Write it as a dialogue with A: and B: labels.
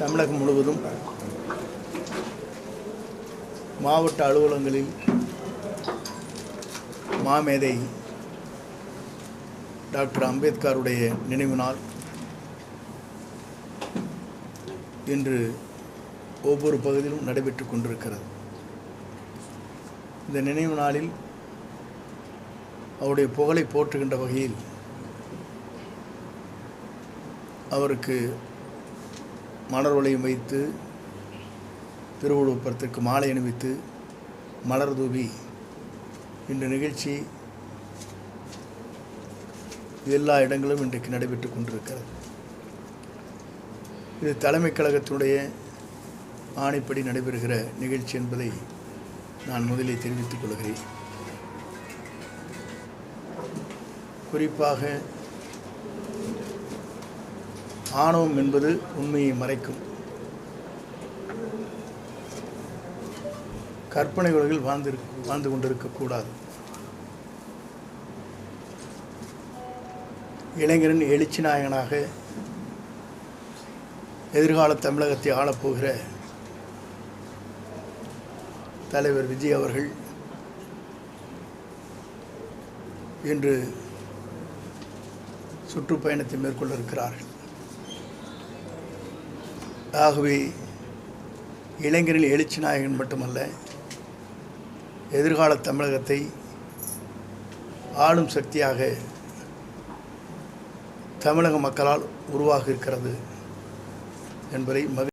A: தமிழகம் முழுவதும் மாவட்ட அலுவலகங்களில் மாமேதை டாக்டர் அம்பேத்கருடைய நினைவு நாள் இன்று ஒவ்வொரு பகுதியிலும் நடைபெற்று கொண்டிருக்கிறது. இந்த நினைவு நாளில் அவருடைய புகழை போற்றுகின்ற வகையில் அவருக்கு மலர் வளையம் வைத்து திருவள்ளுவப்படத்திற்கு மாலை அணிவித்து மலர் தூவி இந்த நிகழ்ச்சி எல்லா இடங்களும் இன்றைக்கு நடைபெற்று கொண்டிருக்கிறது. இது தலைமைக் கழகத்தினுடைய ஆணைப்படி நடைபெறுகிற நிகழ்ச்சி என்பதை நான் முதலில் தெரிவித்துக் கொள்கிறேன். குறிப்பாக ஆணவம் என்பது உண்மையை மறைக்கும். கற்பனை உலகில் வாழ்ந்து வாழ்ந்து கொண்டிருக்கக்கூடாது இளைஞரின் எழுச்சி நாயகனாக எதிர்கால தமிழகத்தை ஆளப்போகிற தலைவர் விஜய் அவர்கள் இன்று சுற்றுப்பயணத்தை மேற்கொள்ள இருக்கிறார்கள். ஆகவே இளைஞரில் எழுச்சி நாயகன் மட்டுமல்ல எதிர்கால தமிழகத்தை ஆளும் சக்தியாக தமிழக மக்களால் உருவாக இருக்கிறது என்பதை மகிழ்ச்சி